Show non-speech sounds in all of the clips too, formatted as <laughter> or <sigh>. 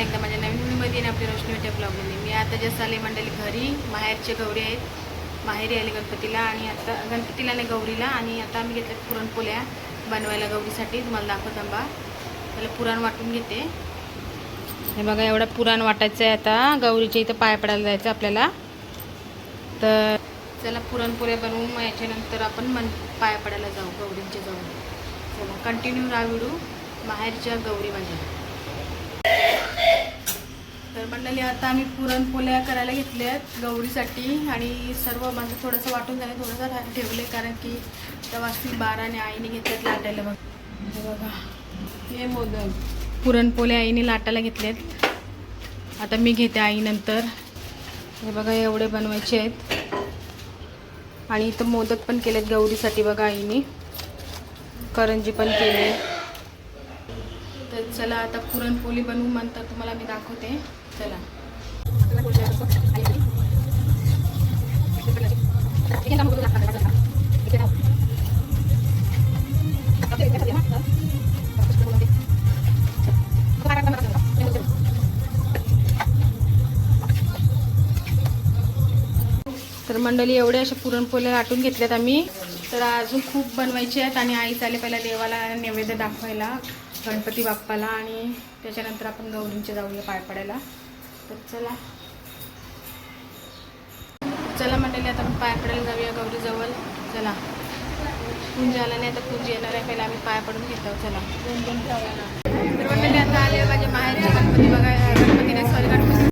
पुन्हा एकदा माझ्या नवीन व्हिडिओमध्ये आपली रोशनी रोशनीच्या ब्लॉगमध्ये मी आता जस्ट आले मंडळी घरी. माहेरचे गौरी आहेत. माहेरी आले गणपतीला आणि आता गणपतीला नाही गौरीला. आणि आता आम्ही घेतल्या पुरणपोळ्या बनवायला गौरीसाठी. तुम्हाला दाखवत आंबा त्याला पुराण वाटून घेते. हे बघा एवढं पुराण वाटायचं आहे आता. गौरीच्या इथं पाय पडायला जायचं आपल्याला. तर चला पुरणपोळ्या बनवून मग याच्यानंतर आपण मन पाया पडायला जाऊ गौरींच्या जाऊन चला कंटिन्यू राहा व्हिडिओ माहेरच्या गौरी माझ्या. तर मंडळी आता आम्ही पुरणपोळ्या करायला घेतल्या आहेत गौरीसाठी आणि सर्व माझं थोडंसं वाटून झालं थोडंसं रा- ठेवले कारण की तेव्हा बारा आणि आईने घेतल्यात लाटायला बघ. हे बघा हे मोदक. पुरणपोळ्या आईने लाटायला घेतल्यात. आता मी घेते आईनंतर हे बघा एवढे बनवायचे आहेत. आणि इथं मोदक पण केलेत गौरीसाठी बघा आईने. करंजी पण केली. तर चला आता पुरणपोळी बनवू म्हणतात तुम्हाला मी दाखवते. चला. तर मंडळी एवढे अशा पुरणपोळ्या लाटून घेतल्यात आम्ही. तर अजून खूप बनवायचे आहेत आणि आई चाले पहिला देवाला नैवेद्य दाखवायला गणपती बाप्पाला आणि त्याच्यानंतर आपण गौरींच्या जाऊया पाय पडायला. तर चला. चला मंडळी आता आपण पाय पडायला जाऊया गौरीजवळ. चला. कुंज आला नाही आता कुंज येणार आहे. पहिला आम्ही पाय पडून घेतो चला. तर मंडळी आता आले पाहिजे माहेरचे गणपती बघा गणपती नाही सॉरी गणपती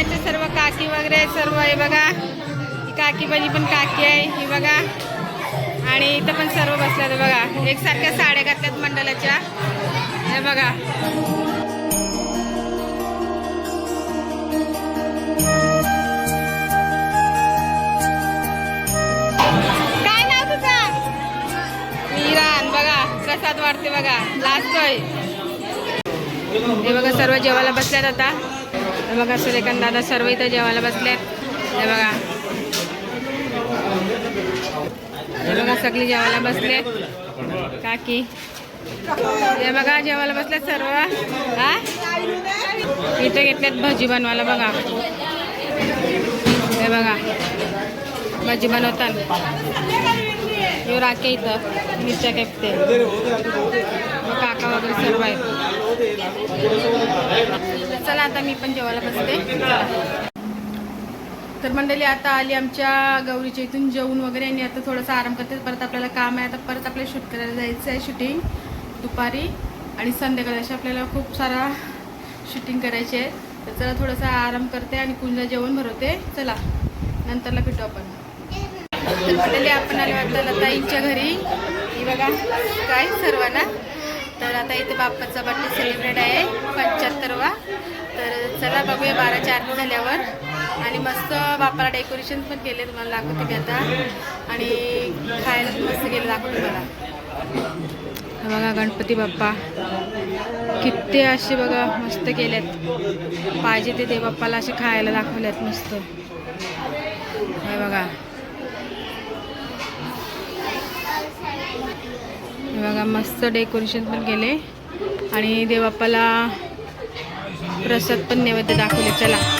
बघा सर्व काकी वगैरे सर्व आहे बघा. ही काकी माझी पण काकी आहे ही बघा. आणि इथं पण सर्व बसल्यात बघा. एकसारख्या साड्या घातल्यात मंडळाच्या. हे बघा. काय नाव तुझं? बघा. प्रसाद वाटते बघा. लाजतोय हे बघा सर्व जेवायला बसल्यात आता. हे बघा सुरेखन दादा सर्व इथं जेवायला बसले हे बघा. हे बघा सगळी जेवायला बसलेत. काकी. हे बघा जेवायला बसल्यात सर्व. हा? इथं घेतल्यात भजी बनवायला बघा. हे बघा. भजी बनवतात. हे राखे इथं. मिरच्या कापते. काका वगैरे सर्व आहेत. चला आता मी पण जेवायला बसते. तर मंडळी आता आली आमच्या गौरीच्या इथून जेवून वगैरे आणि आता थोडासा आराम करते. परत आपल्याला काम आहे. आता परत आपल्याला शूट करायला जायचं आहे शूटिंग दुपारी आणि संध्याकाळी अशी आपल्याला खूप सारा शूटिंग करायची आहे. तर चला थोडासा आराम करते आणि कुंजा जेवण भरवते. चला नंतरला भेटू आपण. तर मंडळी आपण आलो आता लताईंच्या घरी. बघा काय सर्वांना. तर आता इथे बाप्पाचा बर्थडे सेलिब्रेट आहे पंच्याहत्तरवा. तर चला बघूया बाराच्या आरती झाल्यावर. आणि मस्त बाप्पाला डेकोरेशन पण केले तुम्हाला दाखवते मी आता. आणि खायला मस्त गेलं दाखवते मला बघा गणपती बाप्पा. किती असे बघा मस्त केल्यात पाहिजे ते बाप्पाला असे खायला दाखवल्यात मस्त. हे बघा. बघा मस्त डेकोरेशन पण केले. आणि देवापाला प्रसाद पण नैवेद्य दाखवले. चला.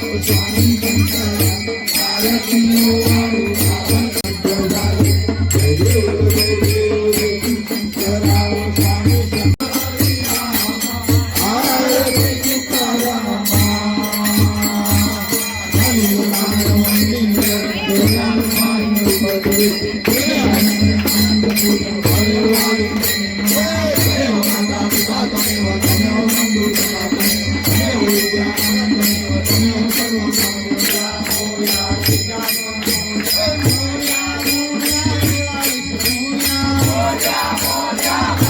Thank you. Yeah.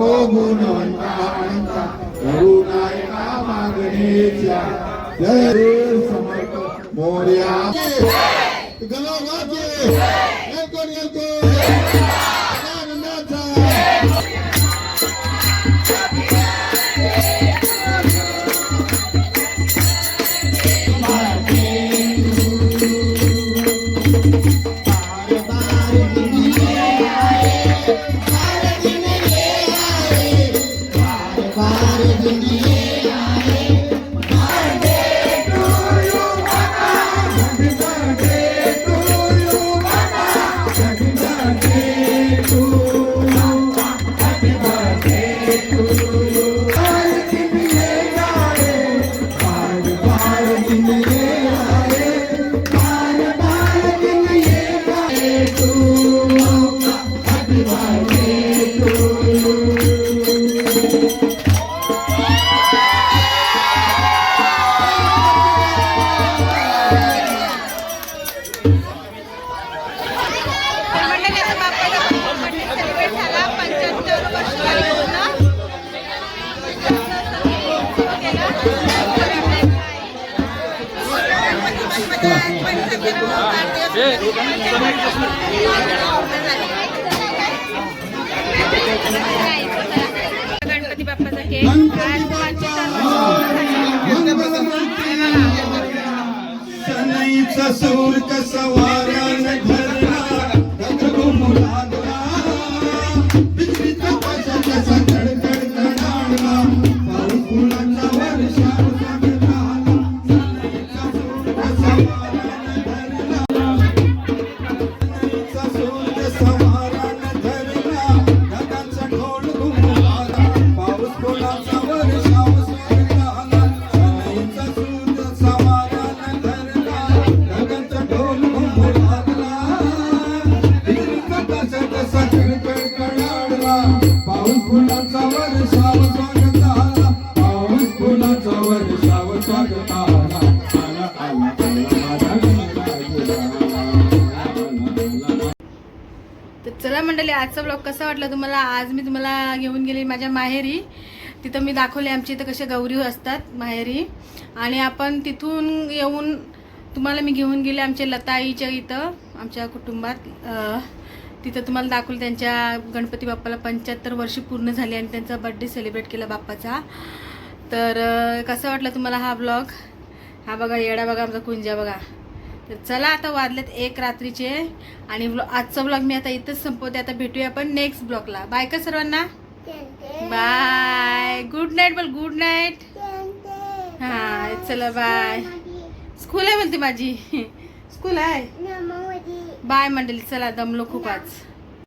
उभेक्षू नको गुणवंता अनंता करुणायका मागणेच्या जय रे समर्थ मोर्या गणा गणपती बाप्पाचा केक. आज पंचवीस सनईचा सूर कसा ब्लॉग कसा वाटला तुम्हाला? आज मी तुम्हाला घेऊन गेली माझ्या माहेरी. तिथं मी दाखवले आमच्या इथं कसे गौरी असतात माहेरी. आणि आपण तिथून येऊन तुम्हाला मी घेऊन गेले आमच्या लताईच्या इथं आमच्या कुटुंबात. तिथं तुम्हाला दाखवलं त्यांच्या गणपती बाप्पाला पंच्याहत्तर वर्ष पूर्ण झाली आणि त्यांचा बड्डे सेलिब्रेट केला बाप्पाचा. तर कसा वाटला तुम्हाला हा ब्लॉग हा बघा येडा बघा आमचा कुंजा बघा. तर चला आता वाजलेत एक रात्रीचे आणि आजचा ब्लॉग मी आता इथंच संपवते. आता भेटूया आपण नेक्स्ट ब्लॉगला बाय का सर्वांना? बाय गुड नाईट बोल गुड नाईट हा चला बाय स्कूल आहे म्हणते माझी. <laughs> स्कूल आहे. बाय मंडळी. चला दमलो खूप आज.